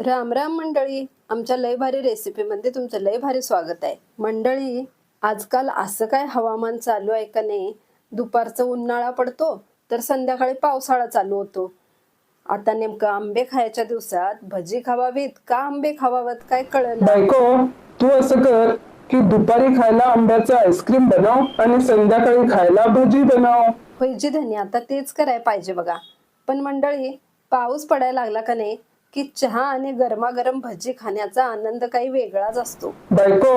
राम राम मंडळी आमच्या लय भारी रेसिपीमध्ये तुमचं लय भारी स्वागत आहे. मंडळी आजकाल असं काय हवामान चालू आहे का नाही? दुपारचं उन्हाळा पडतो तर संध्याकाळी पावसाळा चालू होतो. आता नेमकं आंबे खायच्या दिवसात भजी खावावीत का आंबे खावावेत काय कळलं बायको तू असं कर की दुपारी खायला आंब्याचं आईस्क्रीम बनव आणि संध्याकाळी खायला भजी बनव. होईजी धनी आता तेच करायला पाहिजे बघा. पण मंडळी पाऊस पडायला लागला का नाही? की चहा आणि गरमागरम भजी खाण्याचा आनंद काही वेगळाच असतो. बायको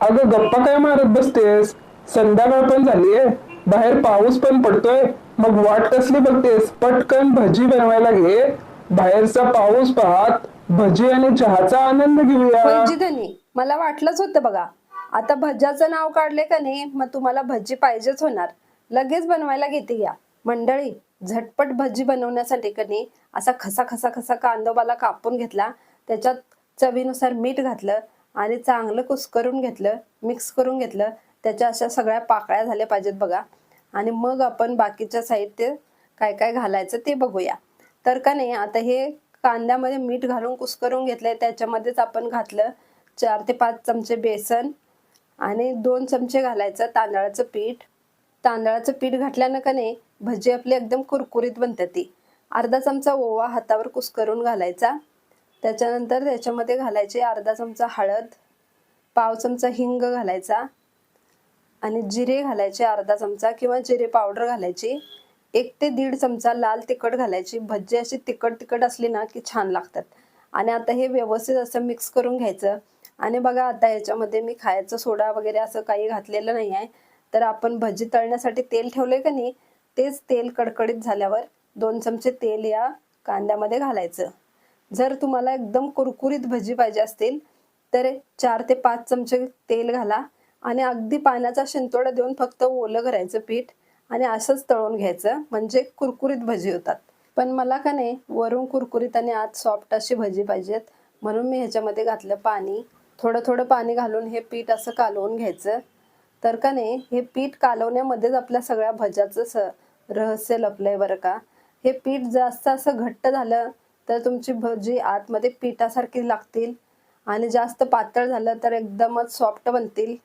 अगं गप्पा काय मारत बसतेस? संध्याकाळ पण झालीये बाहेर पाऊस पण पडतोय. मग वाट कसली बघतेस? पटकन भजी बनवायला घे. बाहेरचा पाऊस पाहत भजी आणि चहाचा आनंद घेऊया. होईजी धनी मला वाटलंच होतं बघा. आता भज्याचं नाव काढले का नाही मग तुम्हाला भजी पाहिजेच होणार. लगेच बनवायला घेते या. मंडळी झटपट भजी बनवण्यासाठी का नाही असा खसा खसा खसा कांदोबाला कापून घेतला. त्याच्यात चवीनुसार मीठ घातलं आणि चांगलं कुस्करून घेतलं मिक्स करून घेतलं. त्याच्या अशा सगळ्या पाकळ्या झाल्या पाहिजेत बघा. आणि मग आपण बाकीचं साहित्य काय काय घालायचं ते बघूया. तर का नाही आता हे कांद्यामध्ये मीठ घालून कुस्करून घेतलंय. त्याच्यामध्येच आपण घातलं चार ते पाच चमचे बेसन आणि दोन चमचे घालायचं तांदळाचं पीठ. तांदळाचं पीठ घातल्यानं का नाही भजी आपली एकदम कुरकुरीत बनते ती. अर्धा चमचा ओवा हातावर कुस्करून घालायचा. त्याच्यानंतर त्याच्यामध्ये घालायचे अर्धा चमचा हळद पाव चमचा हिंग घालायचा आणि जिरे घालायचे अर्धा चमचा किंवा जिरे पावडर घालायची. एक ते दीड चमचा लाल तिखट घालायची. भजी अशी तिखट तिखट असली ना की छान लागतात. आणि आता हे व्यवस्थित असं मिक्स करून घ्यायचं. आणि बघा आता याच्यामध्ये मी खायचं सोडा वगैरे असं काही घातलेलं नाही आहे तर आपण भजी तळण्यासाठी तेल ठेवलंय का नाही तेच तेल कडकडीत झाल्यावर दोन चमचे तेल या कांद्यामध्ये घालायचं. जर तुम्हाला एकदम कुरकुरीत भजी पाहिजे असतील तर चार ते पाच चमचे तेल घाला आणि अगदी पाण्याचा शिंतोडा देऊन फक्त ओलं करायचं पीठ आणि असंच तळून घ्यायचं म्हणजे कुरकुरीत भजी होतात. पण मला का नाही वरून कुरकुरीत आणि आत सॉफ्ट अशी भजी पाहिजेत म्हणून मी ह्याच्यामध्ये घातलं पाणी. थोडं थोडं पाणी घालून हे पीठ असं कालवून घ्यायचं. तर का नाही हे पीठ कालवण्यामध्येच आपल्या सगळ्या भज्याचं स रहस्य लपलंय बरं का. हे पीठ जास्त असं घट्ट झालं तर तुमची भजी आतमध्ये पिठासारखी लागतील आणि जास्त पातळ झालं तर एकदमच सॉफ्ट बनतील.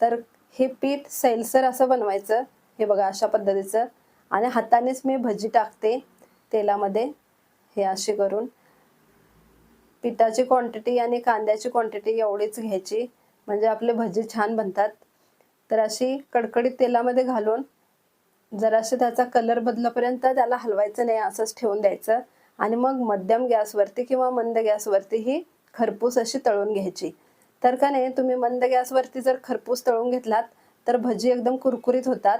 तर हे पीठ सैलसर असं बनवायचं हे बघा अशा पद्धतीचं. आणि हातानेच मी भजी टाकते तेलामध्ये हे अशी करून. पिठाची क्वांटिटी आणि कांद्याची क्वांटिटी एवढीच घ्यायची म्हणजे आपले भजी छान बनतात. तर अशी कडकडीत तेलामध्ये घालून जरासे त्याचा कलर बदलपर्यंत त्याला हलवायचं नाही असंच ठेवून द्यायचं. आणि मग मध्यम गॅसवरती किंवा मंद गॅसवरती ही खरपूस अशी तळून घ्यायची. तर का नाही तुम्ही मंद गॅसवरती जर खरपूस तळून घेतलात तर भजी एकदम कुरकुरीत होतात.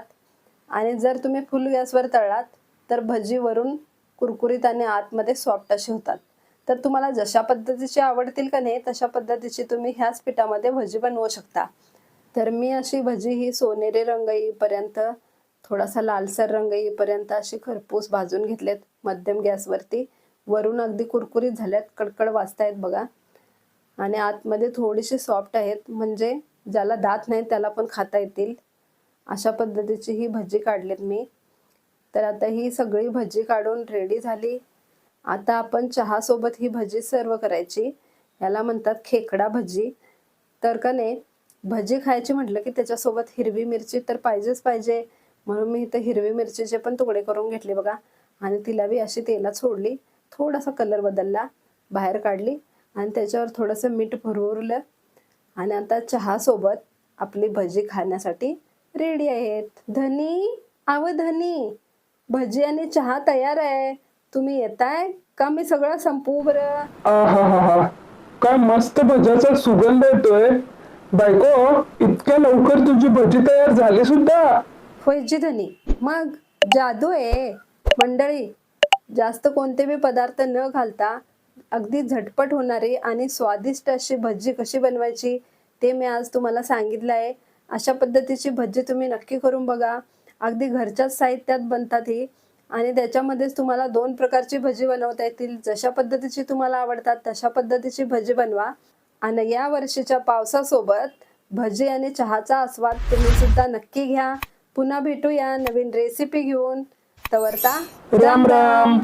आणि जर तुम्ही फुल गॅसवर तळलात तर भजी वरून कुरकुरीत आणि आतमध्ये सॉफ्ट अशी होतात. तर तुम्हाला जशा पद्धतीची आवडतील का नाही तशा पद्धतीची तुम्ही ह्याच पिठामध्ये भजी बनवू शकता. तर मी अशी भजी ही सोनेरी रंग येईपर्यंत थोडासा लालसर रंग येईपर्यंत अशी खरपूस भाजून घेतलेत मध्यम गॅसवरती. वरून अगदी कुरकुरीत झाल्यात कडकड वाजतायत बघा. आणि आतमध्ये थोडीशी सॉफ्ट आहेत म्हणजे ज्याला दात नाही त्याला पण खाता येतील. अशा पद्धतीची ही भजी काढलीत मी. तर आता ही सगळी भजी काढून रेडी झाली. आता आपण चहासोबत ही भजी सर्व करायची. याला म्हणतात खेकडा भजी. तर का नाही भजी खायची म्हटलं की त्याच्यासोबत हिरवी मिरची तर पाहिजेच पाहिजे. म्हणून मी इथं हिरवी मिरचीचे पण तुकडे करून घेतले बघा. आणि तिला बी अशी तेलात सोडली. थोडासा कलर बदलला. बाहेर काढली. आणि त्याच्यावर थोडंसं मीठ भरवलं आणि आता चहासोबत आपली भजी खाण्यासाठी रेडी आहेत. धनी आव धनी भजी आणि चहा तयार आहे. तुम्ही येताय? का मी सगळं संपू बरं? काय मस्त भज्याचा सुगंध येतोय. बायको इतक्या लवकर तुझी भजी तयार झाली सुद्धा. फैजी धनी मग? जादू आहे. मंडळी जास्त कोणते बी पदार्थ न घालता अगदी झटपट होणारी आणि स्वादिष्ट अशी भजी कशी बनवायची ते मी आज तुम्हाला सांगितलं आहे. अशा पद्धतीची भजी तुम्ही नक्की करून बघा. अगदी घरच्याच साहित्यात बनतात ही. आणि त्याच्यामध्येच तुम्हाला दोन प्रकारची भजी बनवता येतील. जशा पद्धतीची तुम्हाला आवडतात तशा पद्धतीची भजी बनवा. आणि या वर्षीच्या पावसासोबत भजी आणि चहाचा आस्वाद तुम्ही सुद्धा नक्की घ्या. पुन्हा भेटूया नवीन रेसिपी घेऊन. तवरता राम राम.